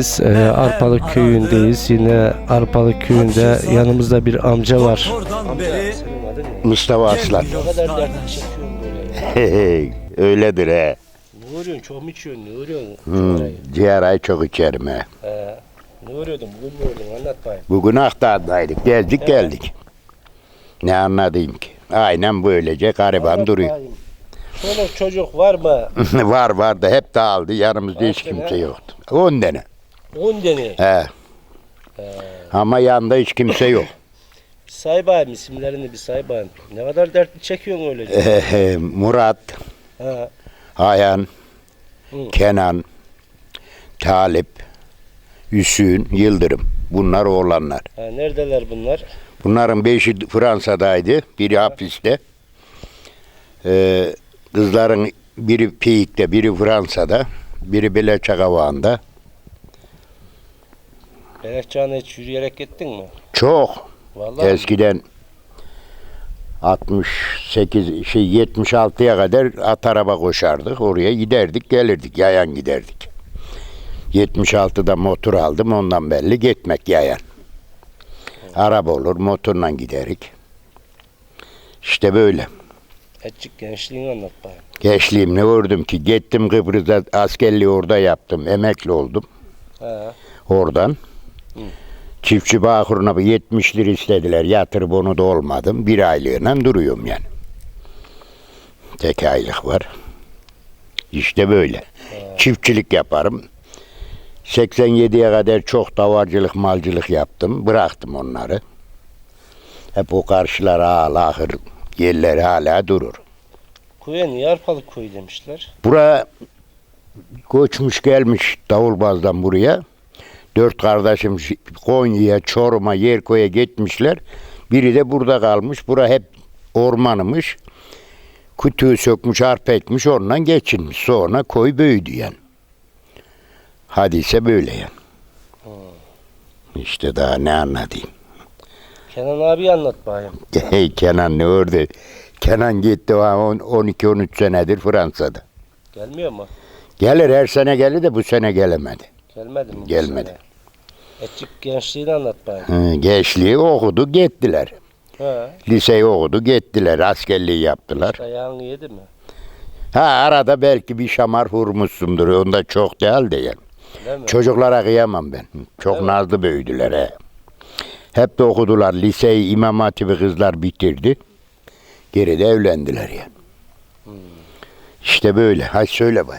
Biz e, Arpalık köyündeyiz. Yine Arpalık köyünde yanımızda bir amca var. ne? Mustafa Aslan. Ne kadar dert çekiyorsun böyle? Öyledir he. Ne vuruyorsun? Çok mu içiyorsun? Ne vuruyorsun? Hmm, Ciğerayı. çok içerim he. He. Ne vuruyordun? Bugün ne vuruyordun? Anlat bakayım. Bugün Akdağ'daydık. Gezdik geldik. Ne anladayım ki? Aynen böylece gariban Anlat duruyor. bakayım. Çoluk çocuk var mı? var var da hep dağıldı. Yanımızda hiç Kaç kimse tane? yoktu. 10 tane. 10 tane. He. Ama yanında hiç kimse yok. Say bakayım isimlerini bir say bakayım. Ne kadar dertli çekiyorsun öylece? Murat, ha. Ayhan, Hı. Kenan, Talip, Hüsnü, Yıldırım. Bunlar oğlanlar. ha. Neredeler bunlar? Bunların beşi Fransa'daydı. Biri hapiste. Ee, kızların biri Peyik'te, biri Fransa'da. Biri Beleçakavağı'nda. Melekcan'a hiç yürüyerek gittin mi? Çok. Vallahi? Eskiden 68 şey 76'ya kadar at araba koşardık. Oraya giderdik, gelirdik. Yayan giderdik. 76'da motor aldım. Ondan belli gitmek yayan. Araba olur, motorla giderik. İşte böyle. Etçik gençliğini anlat bakayım. Gençliğimle gördüm ki gittim Kıbrıs'a askerliği orada yaptım. Emekli oldum Ha. oradan. Çiftçi Bağkur'una bir 70 lira istediler. Yatırıp onu da olmadım. Bir aylığına duruyorum yani. Tek aylık var. İşte böyle. Çiftçilik yaparım. 87'ye kadar çok davarcılık, malcılık yaptım. Bıraktım onları. Hep o karşılar hala ahır yerleri hala durur. Kuya niye arpalık koyu demişler? Bura koçmuş gelmiş Davulbaz'dan buraya. Dört kardeşim Konya'ya, Çorum'a, Yerko'ya gitmişler. Biri de burada kalmış. Bura hep ormanımış. Kutuyu sökmüş, arpa ekmiş, ondan geçinmiş. Sonra koy büyüdü yani. Hadise böyle yani. İşte daha ne anlatayım. Kenan abi anlat bakayım. Hey Kenan ne orada? Kenan gitti 12-13 senedir Fransa'da. Gelmiyor mu? Gelir her sene gelir de bu sene gelemedi. Gelmedi mi? Gelmedi. Etçik gençliğini anlat bakayım. Hı, Gençliği okudu gittiler. Ha. Liseyi okudu gittiler. Askerliği yaptılar. Ayağını yedi mi? Ha arada belki bir şamar vurmuşsundur. Onda çok değil de yani. Değil mi? Çocuklara kıyamam ben. Çok Değil mi? nazlı büyüdüler he. Hep de okudular. Liseyi İmam Hatibi kızlar bitirdi. Geride evlendiler yani. Hmm. İşte böyle. Hay söyle bay.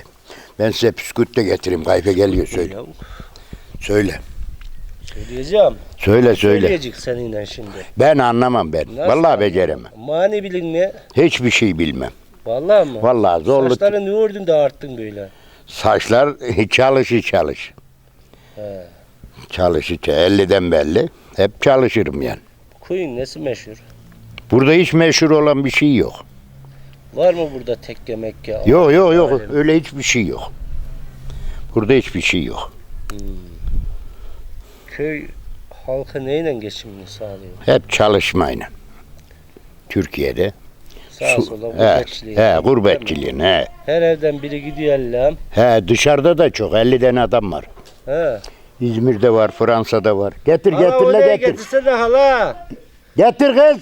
Ben size püskürt de getireyim. Kayfe geliyor söyle. Ya, Söyle. söyleyeceğim. Söyle söyle. Söyleyecek seninle şimdi. Ben anlamam ben. Nasıl Vallahi anladın? beceremem. Mani bilin ne? Hiçbir şey bilmem. Vallahi mı? Vallahi zorluk. Saçları ne ördün de arttın böyle? Saçlar çalışı çalış. He. Çalışı çalış. 50'den belli. Hep çalışırım yani. Kuyun nesi meşhur? Burada hiç meşhur olan bir şey yok. Var mı burada tekke mekke? Yok yok yok. Alem? Öyle hiçbir şey yok. Burada hiçbir şey yok. Köy halkı neyle geçimini sağlıyor? Hep çalışmayla. Türkiye'de. Sağa Su- sola he, gurbetçiliğin. he, gurbetçiliğin. He. Her evden biri gidiyor Allah'ım. he, dışarıda da çok. 50 tane adam var. He. İzmir'de var, Fransa'da var. Getir Hala getir la oraya getir. getirsene hala. Getir kız.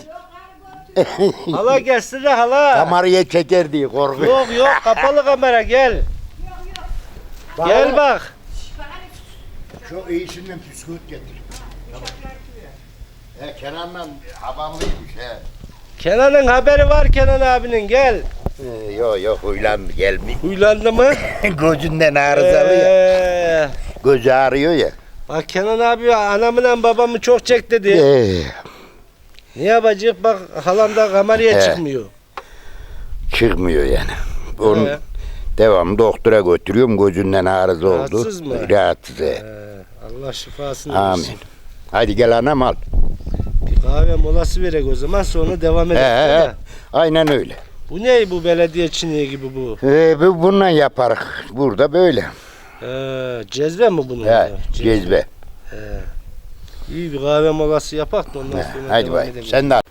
Hala gelsene hala. Kameraya çeker diye korkuyor. Yok yok kapalı kamera gel. Gel bak. Çok iyisinden püskürt getir. He Kenan'la abamlıymış he. Kenan'ın haberi var Kenan abinin gel. Ee, yok yok huylandı gelmiyor. Huylandı mı? Gözünden arızalı ya. Ee, Gözü ağrıyor ya. bak Kenan abi anamla babamı çok çek dedi. Ee, Ne yapacak bak halam da kameraya He. çıkmıyor. çıkmıyor yani. Onu Ee, devam doktora götürüyorum gözünden arıza oldu. Rahatsız mı? Rahatsız. he. Allah şifasını Amin. versin. Hadi gel anam al. Bir kahve molası verek o zaman sonra devam He, edelim. he, mi? Aynen öyle. Bu ne bu belediye çiniği gibi bu? Ee, bu bundan yaparız. Burada böyle. Ee, cezve mi bunun? He, ya? cezbe. He. İyi bir kahve molası yapak da ondan sonra Hadi devam bay. edelim. Sen de al.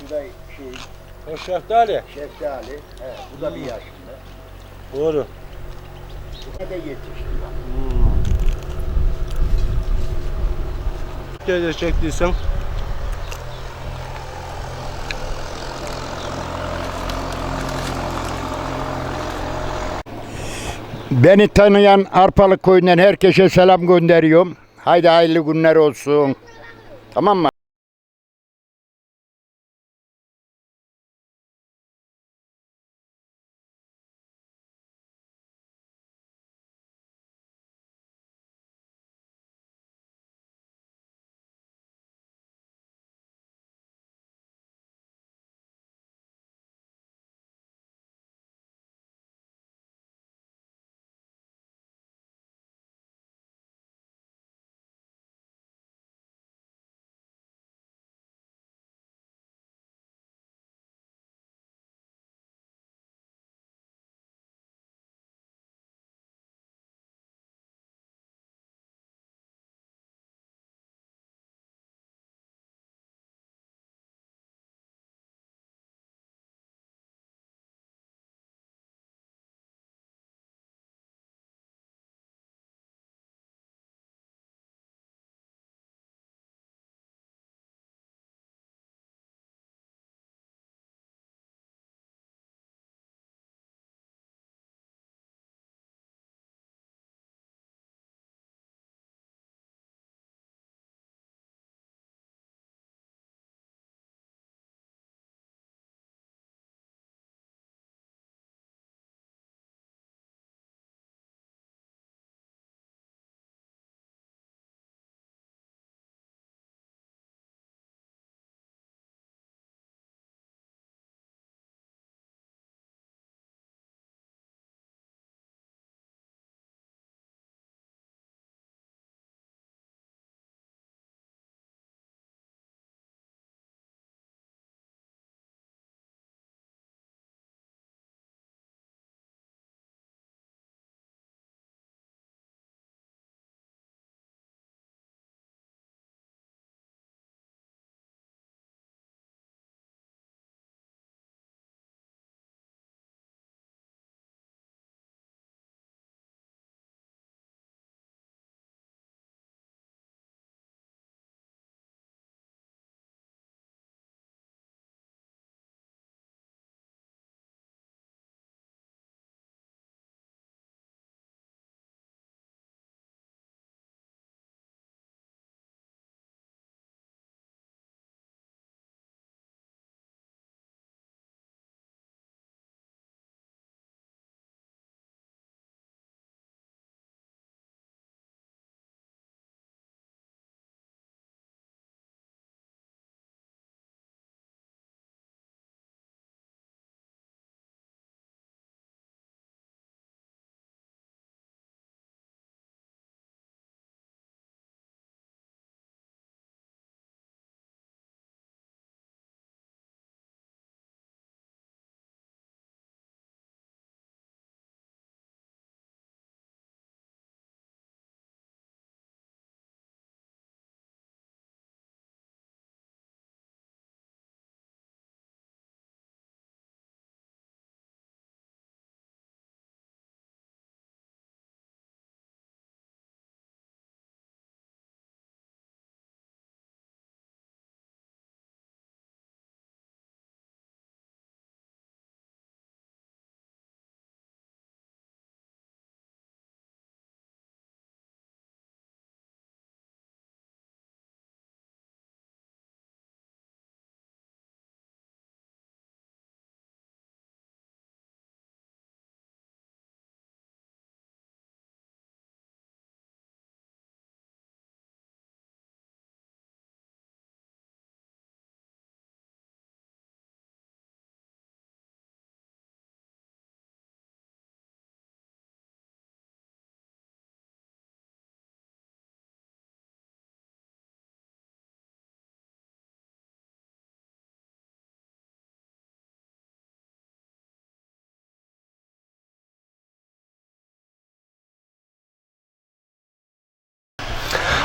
Şu da şey, O şeftali. şeftali. He, bu da bir yaşında. Doğru. Bu da yetişti. Teyze çektiysen. Beni tanıyan Arpalık köyünden herkese selam gönderiyorum. Haydi hayırlı günler olsun. Tamam mı?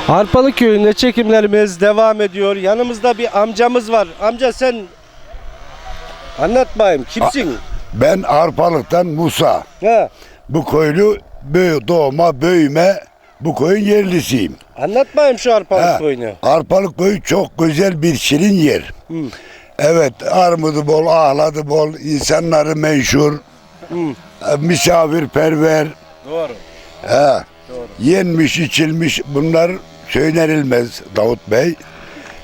Arpalı köyünde çekimlerimiz devam ediyor. Yanımızda bir amcamız var. Amca sen Anlat bayım kimsin? Ben Arpalık'tan Musa. Ha, Bu köylü bö doğma büyüme bu köyün yerlisiyim. anlat bayım şu arpalık Ha, koyunu. Arpalık köyü çok güzel bir şirin yer. Evet armudu bol, ahladı bol, insanları meşhur, e, misafirperver. Doğru. He. Yenmiş içilmiş bunlar söylenilmez Davut Bey.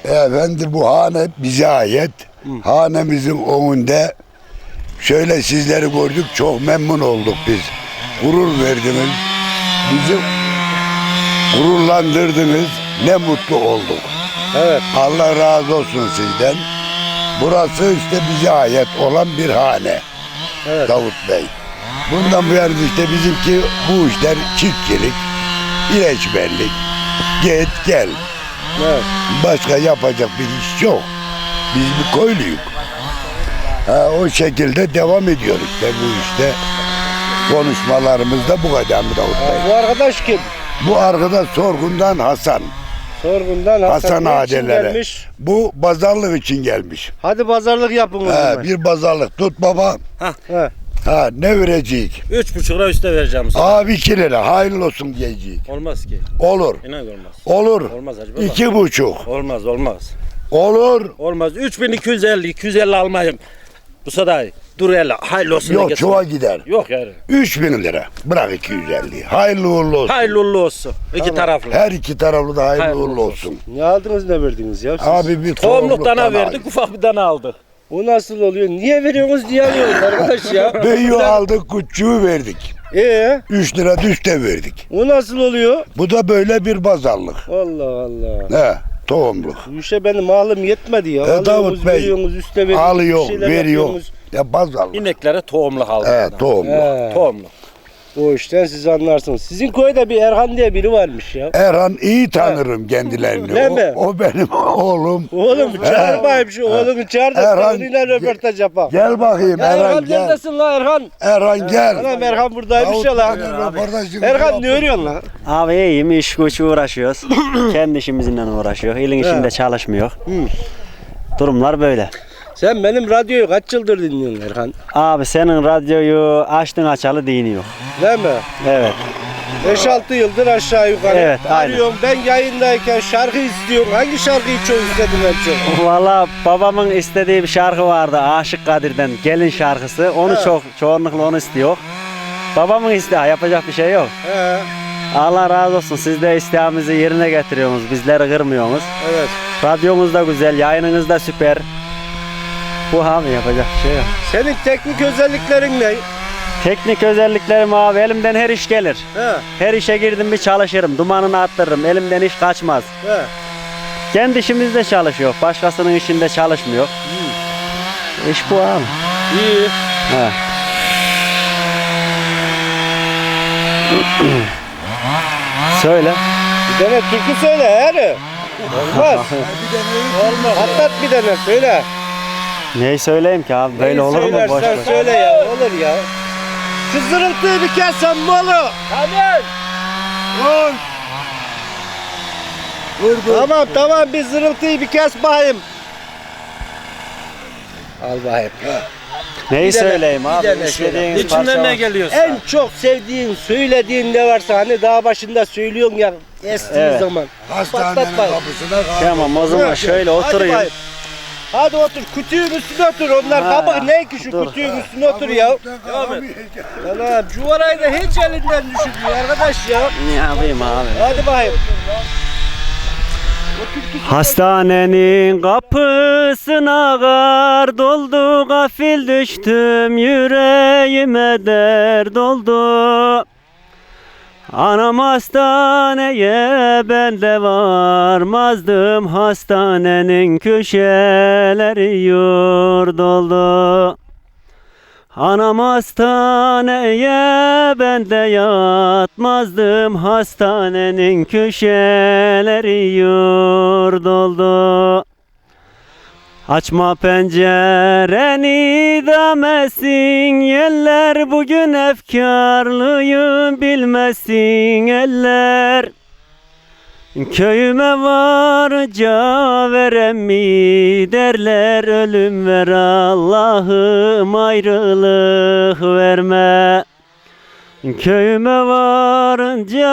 Efendi bu hane bize ait. Hanemizin önünde şöyle sizleri gördük çok memnun olduk biz. Gurur verdiniz. Bizi gururlandırdınız. Ne mutlu olduk. Evet. Allah razı olsun sizden. Burası işte bize ait olan bir hane. Evet. Davut Bey. Bundan bu yana işte bizimki bu işler çiftçilik, ilaçberlik, git gel. Evet. Başka yapacak bir iş yok. Biz bu köylüyük. Ha, o şekilde devam ediyor işte bu işte. Konuşmalarımızda bu kadar mı Davut Bey? bu arkadaş kim? Bu arkadaş Sorgun'dan Hasan. Sorgundan Hasan, Hasan ne için Adelere. gelmiş. Bu pazarlık için gelmiş. Hadi pazarlık yapın o Ha, zaman. bir pazarlık tut baba. Ha. Ha ne verecek? Üç buçuk lira üste vereceğim sana. Abi iki lira hayırlı olsun diyecek. Olmaz ki. Olur. İnan olmaz. Olur. Olmaz Hacı Baba. İki buçuk. Olmaz olmaz. Olur. Olmaz. 3250 250 almayayım. Bu sadayı. Dur hele. Hayırlı olsun. Yok de getir. çuva gider. Yok yani. Üç bin lira. Bırak 250. Hayırlı uğurlu olsun. Hayırlı uğurlu olsun. İki taraflı. Her iki taraflı da hayırlı Hayırlı uğurlu olsun. olsun. Ne aldınız ne verdiniz ya siz? Abi bir Tohumluk dana dana verdik. Ufak bir dana aldık. O nasıl oluyor? Niye veriyorsunuz diye alıyoruz arkadaş ya. Büyüğü aldık, küçüğü verdik. Ee, 3 lira düste verdik. o nasıl oluyor? Bu da böyle bir pazarlık. Allah Allah. He, tohumluk. Bu işe benim malım yetmedi ya. E, Davut Bey, veriyorsunuz, üste veriyorsunuz, Alıyor, şeyler veriyor. yapıyorsunuz. Ya pazarlık. İneklere tohumluk aldık. He, tohumluk. He. Tohumluk. O işten siz anlarsınız. Sizin köyde bir Erhan diye biri varmış ya. Erhan iyi tanırım kendilerini. Ne o, mi? o benim oğlum. Oğlum çağır bakayım şu oğlunu çağır da Erhan, röportaj yapalım. Gel bakayım Ya Erhan, Erhan gel. neredesin la Erhan? Erhan gel. Anam Erhan buradaymış ya la. Bey'le röportajımızı Erhan ne örüyorsun la? Abi iyiyim iş güç uğraşıyoruz. Kendi işimizle uğraşıyor. İlin işinde çalışmıyor. Durumlar böyle. Sen benim radyoyu kaç yıldır dinliyorsun Erhan? Abi senin radyoyu açtın açalı dini yok. Değil mi? Evet. 5-6 yıldır aşağı yukarı Evet, aynen. arıyorum. Ben yayındayken şarkı istiyorum. Hangi şarkıyı çok istedin en çok? Valla babamın istediği bir şarkı vardı Aşık Kadir'den gelin şarkısı. Onu He. çok çoğunlukla onu istiyor. Babamın isteği yapacak bir şey yok. He, Allah razı olsun siz de isteğimizi yerine getiriyorsunuz. Bizleri kırmıyorsunuz. evet. Radyonuz da güzel, yayınınız da süper. Bu abi yapacak bir şey yok. Senin teknik özelliklerin ne? Teknik özelliklerim abi elimden her iş gelir. He, Her işe girdim bir çalışırım. Dumanını attırırım. Elimden iş kaçmaz. he. Kendi işimizde çalışıyor. Başkasının işinde çalışmıyor. İş bu abi. İyi. He. Söyle. Bir tane türkü söyle yani. Olmaz. Olmaz. Patlat bir tane söyle. Neyi söyleyeyim ki abi? Böyle Neyi olur mu? Boş ver. söyle ya. Olur ya. Şu zırıltıyı bir kessen olur? Tamam. Dur. Tamam tamam bir zırıltıyı bir kes bakayım. Al bakayım. Neyi Bir söyleyeyim bir abi? İstediğiniz İçinden parça ne var. geliyorsa. En çok sevdiğin, söylediğin ne varsa hani daha başında söylüyorsun ya estiği Evet. zaman. Hastanenin Patlat kapısına kalk. Tamam o zaman şöyle Hadi oturayım. bakayım. Hadi otur. Kütüğün üstüne otur. Onlar Ha, kabak ne ki şu dur. kütüğün üstüne otur ya. Tamam. Cuvarayı da hiç elinden düşürmüyor arkadaş ya. Ne yapayım abi? Hadi bakayım. Hastanenin kapısına kar doldu Gafil düştüm yüreğime dert oldu Anam hastaneye ben de varmazdım. Hastanenin köşeleri yurt oldu Anam hastaneye ben de yatmazdım. Hastanenin köşeleri yurt oldu Açma pencereni demesin Yeller bugün efkarlıyım bilmesin eller. Köyüme varınca verem mi derler ölüm ver Allah'ım ayrılık verme Köyüme varınca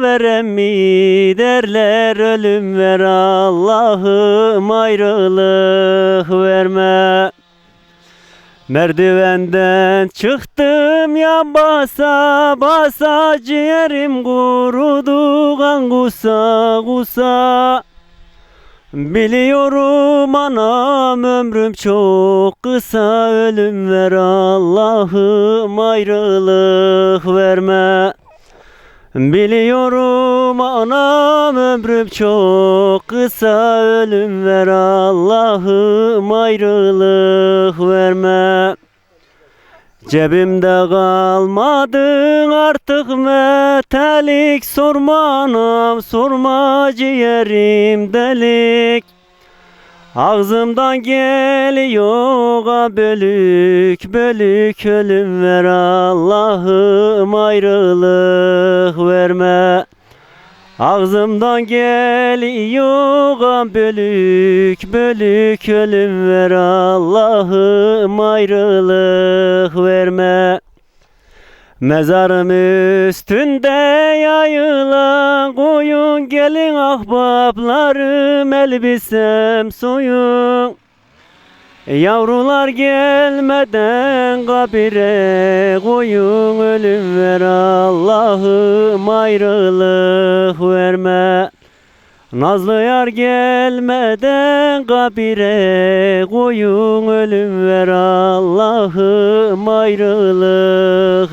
verem mi derler ölüm ver Allah'ım ayrılık verme. Merdivenden çıktım ya basa basa ciğerim kurudu kan kusa kusa Biliyorum anam ömrüm çok kısa. Ölüm ver Allah'ım ayrılık verme. Biliyorum anam ömrüm çok kısa. Ölüm ver Allah'ım ayrılık verme Cebimde kalmadın artık metalik sorma anam sorma ciğerim delik. Ağzımdan geliyor bölük bölük. Ölüm ver Allah'ım ayrılık verme Ağzımdan geliyor bölük bölük ölüm ver Allah'ım ayrılık verme. Mezarım üstünde yayılan koyun gelin ahbaplarım elbisem soyun Yavrular gelmeden kabire koyun ölüm ver Allah'ım ayrılık verme. Nazlı yar gelmeden kabire koyun ölüm ver Allah'ım ayrılık